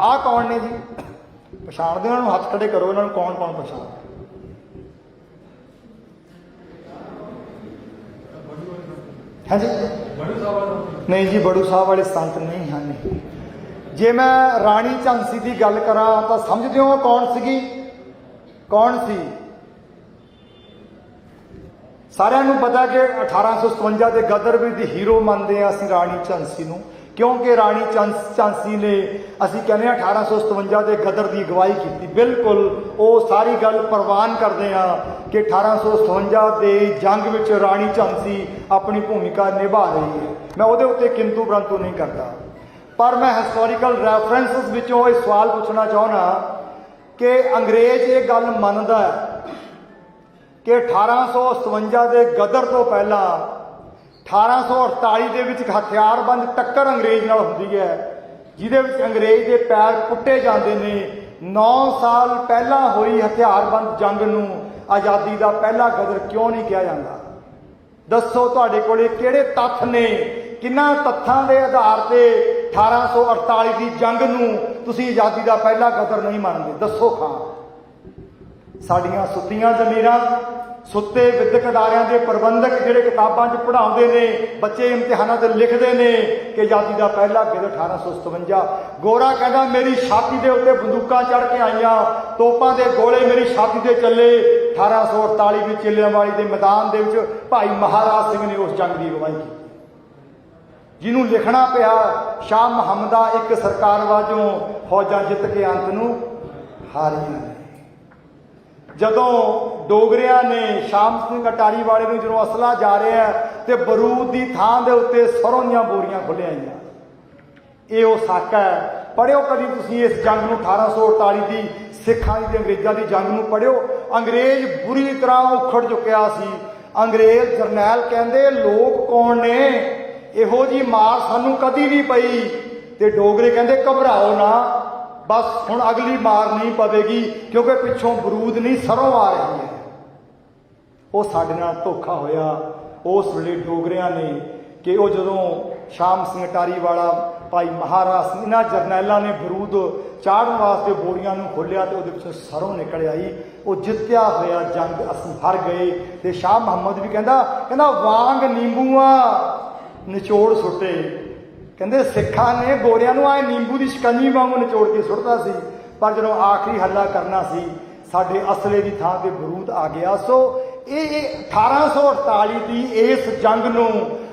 ਆਹ ਕੌਣ ਨੇ ਜੀ? ਪਛਾਣਦੇ ਉਹਨਾਂ ਨੂੰ? ਹੱਥ ਖੜੇ ਕਰੋ, ਇਹਨਾਂ ਨੂੰ ਕੌਣ ਕੌਣ ਪਛਾਣਦਾ? ਹਾਂਜੀ? ਨਹੀਂ ਜੀ, ਬੜੂ ਸਾਹਿਬ ਵਾਲੇ ਸੰਤ ਨਹੀਂ ਹਨ ਜੇ ਮੈਂ ਰਾਣੀ ਝਾਂਸੀ ਦੀ ਗੱਲ ਕਰਾਂ, ਤਾਂ ਸਮਝਦੇ ਹੋ ਕੌਣ ਸੀਗੀ? ਕੌਣ ਸੀ? ਸਾਰਿਆਂ ਨੂੰ ਪਤਾ ਕਿ 1857 ਦੇ ਗਦਰ ਵਿੱਚ ਦੀ ਹੀਰੋ ਮੰਨਦੇ ਆ ਅਸੀਂ ਰਾਣੀ ਝਾਂਸੀ ਨੂੰ। ਕਿਉਂਕਿ ਰਾਣੀ ਝਾਂਸ- ਝਾਂਸੀ ਨੇ, ਅਸੀਂ ਕਹਿੰਦੇ ਆ 1857 ਦੇ ਗਦਰ ਦੀ ਅਗਵਾਈ ਕੀਤੀ। ਬਿਲਕੁਲ, ਉਹ ਸਾਰੀ ਗੱਲ ਪ੍ਰਵਾਨ ਕਰਦੇ ਆ ਕਿ 1857 ਦੇ ਜੰਗ ਵਿੱਚ ਰਾਣੀ ਝਾਂਸੀ ਆਪਣੀ ਭੂਮਿਕਾ ਨਿਭਾ ਰਹੀ ਹੈ। ਮੈਂ ਉਹਦੇ ਉੱਤੇ ਕਿੰਤੂ ਪ੍ਰੰਤੂ ਨਹੀਂ ਕਰਦਾ। ਪਰ ਮੈਂ ਹਿਸਟੋਰੀਕਲ ਰੈਫਰੈਂਸਸ ਵਿੱਚੋਂ ਇਹ ਸਵਾਲ ਪੁੱਛਣਾ ਚਾਹੁੰਦਾ ਕਿ ਅੰਗਰੇਜ਼ ਇਹ ਗੱਲ ਮੰਨਦਾ ਹੈ ਕਿ 1857 ਦੇ ਗਦਰ ਤੋਂ ਪਹਿਲਾਂ 1848 ਦੇ ਵਿੱਚ ਹਥਿਆਰਬੰਦ ਟੱਕਰ ਅੰਗਰੇਜ਼ ਨਾਲ ਹੁੰਦੀ ਹੈ, ਜਿਹਦੇ ਵਿੱਚ ਅੰਗਰੇਜ਼ ਦੇ ਪੈਰ ਪੁੱਟੇ ਜਾਂਦੇ ਨੇ। 9 ਸਾਲ ਪਹਿਲਾਂ ਹੋਈ ਹਥਿਆਰਬੰਦ ਜੰਗ ਨੂੰ ਆਜ਼ਾਦੀ ਦਾ ਪਹਿਲਾ ਗਦਰ ਕਿਉਂ ਨਹੀਂ ਕਿਹਾ ਜਾਂਦਾ? ਦੱਸੋ ਤੁਹਾਡੇ ਕੋਲੇ ਕਿਹੜੇ ਤੱਥ ਨੇ? ਕਿੰਨਾ ਤੱਥਾਂ ਦੇ ਆਧਾਰ ਤੇ 1848 ਦੀ ਜੰਗ ਨੂੰ ਤੁਸੀਂ ਆਜ਼ਾਦੀ ਦਾ ਪਹਿਲਾ ਗਦਰ ਨਹੀਂ ਮੰਨਦੇ? ਦੱਸੋ ਖਾਂ। ਸਾਡੀਆਂ ਸੁੱਤੀਆਂ ਜ਼ਮੀਰਾਂ ਸੁੱਤੇ ਵਿਦਿਅਕ ਅਦਾਰਿਆਂ ਦੇ ਪ੍ਰਬੰਧਕ ਜਿਹੜੇ ਕਿਤਾਬਾਂ 'ਚ ਪੜ੍ਹਾਉਂਦੇ ਨੇ, ਬੱਚੇ ਇਮਤਿਹਾਨਾਂ ਤੇ ਲਿਖਦੇ ਨੇ ਕਿ ਆਜ਼ਾਦੀ ਦਾ ਪਹਿਲਾ ਗਿੱਲ 1857 ਗੋਰਾ ਕਹਿੰਦਾ, ਮੇਰੀ ਛਾਤੀ ਦੇ ਉੱਤੇ ਬੰਦੂਕਾਂ ਚੜ ਕੇ ਆਈਆਂ, ਤੋਪਾਂ ਦੇ ਗੋਲੇ ਮੇਰੀ ਛਾਤੀ ਤੇ ਚੱਲੇ। 1848 ਵਿੱਚ ਚਿੱਲਿਆਂਵਾਲੀ ਦੇ ਮੈਦਾਨ ਦੇ ਵਿੱਚ ਭਾਈ ਮਹਾਰਾਜ ਸਿੰਘ ਨੇ ਉਸ ਜੰਗ ਦੀ ਅਗਵਾਈ ਕੀਤੀ। ਜਿਹਨੂੰ ਲਿਖਣਾ ਪਿਆ, ਸ਼ਾਹ ਮੁਹੰਮਦਾ ਇੱਕ ਸਰਕਾਰ ਵਾਜੋਂ ਫੌਜਾਂ ਜਿੱਤ ਕੇ ਅੰਤ ਨੂੰ ਹਾਰੀਆਂ ਨੇ। ਜਦੋਂ ਡੋਗਰਿਆਂ ਨੇ ਸ਼ਾਮ ਸਿੰਘ ਅਟਾਰੀ ਵਾਲੇ ਨੂੰ ਜਦੋਂ ਅਸਲਾ ਜਾ ਰਿਹਾ ਹੈ ਤੇ ਬਰੂਦ ਦੀ ਥਾਂ ਦੇ ਉੱਤੇ ਸਰੋਂ ਦੀਆਂ ਬੋਰੀਆਂ ਖੁੱਲ੍ਹ ਆਈਆਂ। ਇਹ ਉਹ ਸਾਕਾ ਹੈ। ਪੜਿਓ ਕਦੀ ਤੁਸੀਂ ਇਸ ਜੰਗ ਨੂੰ 1848 ਦੀ, ਸਿੱਖਾਂ ਦੀ ਤੇ ਅੰਗਰੇਜ਼ਾਂ ਦੀ ਜੰਗ ਨੂੰ ਪੜਿਓ ਅੰਗਰੇਜ਼ ਬੁਰੀ ਤਰ੍ਹਾਂ ਉਖੜ ਚੁੱਕਿਆ ਸੀ। ਅੰਗਰੇਜ਼ ਜਰਨੈਲ ਕਹਿੰਦੇ, ਲੋਕ ਕੌਣ ਨੇ? ਇਹੋ ਜੀ ਮਾਰ ਸਾਨੂੰ ਕਦੀ ਨਹੀਂ ਪਈ। ਤੇ ਡੋਗਰੇ ਕਹਿੰਦੇ, ਘਬਰਾਓ ਨਾ। ਬਸ ਹੁਣ ਅਗਲੀ ਮਾਰ ਨਹੀਂ ਪਵੇਗੀ, ਕਿਉਂਕਿ ਪਿੱਛੋਂ ਬਰੂਦ ਨਹੀਂ, ਸਰੋਂ ਆ ਰਹੀ ਹੈ। ਉਹ ਸਾਡੇ ਨਾਲ ਧੋਖਾ ਹੋਇਆ। ਉਸ ਵੇਲੇ ਡੋਗਰਿਆਂ ਨੇ ਕਿ ਉਹ ਜਦੋਂ ਸ਼ਾਮ ਸਿੰਘ ਟਾਰੀ ਵਾਲਾ ਭਾਈ ਮਹਾਰਾਜ ਸਿੰਘ ਇਹਨਾਂ ਜਰਨੈਲਾਂ ਨੇ ਬਰੂਦ ਚਾੜਨ ਵਾਸਤੇ ਬੋਰੀਆਂ ਨੂੰ ਖੋਲਿਆ ਤੇ ਉਹਦੇ ਵਿੱਚੋਂ ਸਰੋਂ ਨਿਕਲ ਆਈ। ਉਹ ਜਿੱਤਿਆ ਹੋਇਆ ਜੰਗ ਅਸੀਂ ਹਾਰ ਗਏ ਤੇ ਸ਼ਾਹ ਮੁਹੰਮਦ ਵੀ ਕਹਿੰਦਾ ਕਹਿੰਦਾ ਵਾਂਗ ਨਿੰਬੂਆਂ ਨਿਚੋੜ ਸੁੱਟੇ। ਕਹਿੰਦੇ ਸਿੱਖਾਂ ਨੇ ਗੋਰਿਆਂ ਨੂੰ ਆਏ ਨਿੰਬੂ ਦੀ ਸ਼ਿਕੰਜੀ ਵਾਂਗੂ ਨਿਚੋੜ ਕੇ ਸੁੱਟਦਾ ਸੀ, ਪਰ ਜਦੋਂ ਆਖਰੀ ਹੱਲਾ ਕਰਨਾ ਸੀ, ਸਾਡੇ ਅਸਲੇ ਦੀ ਥਾਂ ਤੇ ਬਰੂਦ ਆ ਗਿਆ। ਸੋ ਇਹ ਇਹ 1848 ਦੀ ਇਸ ਜੰਗ ਨੂੰ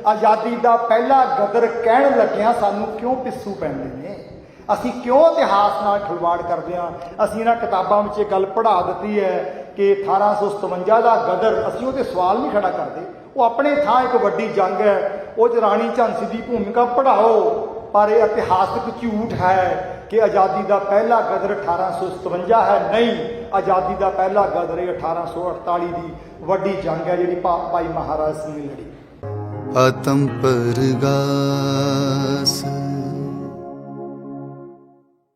ਆਜ਼ਾਦੀ ਦਾ ਪਹਿਲਾ ਗਦਰ ਕਹਿਣ ਲੱਗਿਆ ਸਾਨੂੰ ਕਿਉਂ ਪਿੱਸੂ ਪੈਂਦੇ ਨੇ? ਅਸੀਂ ਕਿਉਂ ਇਤਿਹਾਸ ਨਾਲ ਖਿਲਵਾੜ ਕਰਦੇ ਹਾਂ? ਅਸੀਂ ਇਹਨਾਂ ਕਿਤਾਬਾਂ ਵਿੱਚ ਇਹ ਗੱਲ ਪੜ੍ਹਾ ਦਿੱਤੀ ਹੈ ਕਿ 1857 ਦਾ ਗਦਰ, ਅਸੀਂ ਉਹਤੇ ਸਵਾਲ ਨਹੀਂ ਖੜਾ ਕਰਦੇ। ਉਹ ਆਪਣੇ ਥਾਂ ਇੱਕ ਵੱਡੀ ਜੰਗ ਹੈ ਉਹ 'ਚ ਰਾਣੀ ਝਾਂਸੀ ਦੀ ਭੂਮਿਕਾ ਪੜ੍ਹਾਓ, ਪਰ ਇਹ ਇਤਿਹਾਸਕ ਝੂਠ ਹੈ ਕਿ ਆਜ਼ਾਦੀ ਦਾ ਪਹਿਲਾ ਗਦਰ 1857 ਹੈ। ਨਹੀਂ, ਆਜ਼ਾਦੀ ਦਾ ਪਹਿਲਾ ਗਦਰ ਇਹ 1848 ਦੀ ਵੱਡੀ ਜੰਗ ਹੈ ਜਿਹੜੀ ਭਾ- ਭਾਈ ਮਹਾਰਾਜ ਸਿੰਘ ਨੇ ਲੜੀ। ਆਤਮ ਪਰਗਾਸ।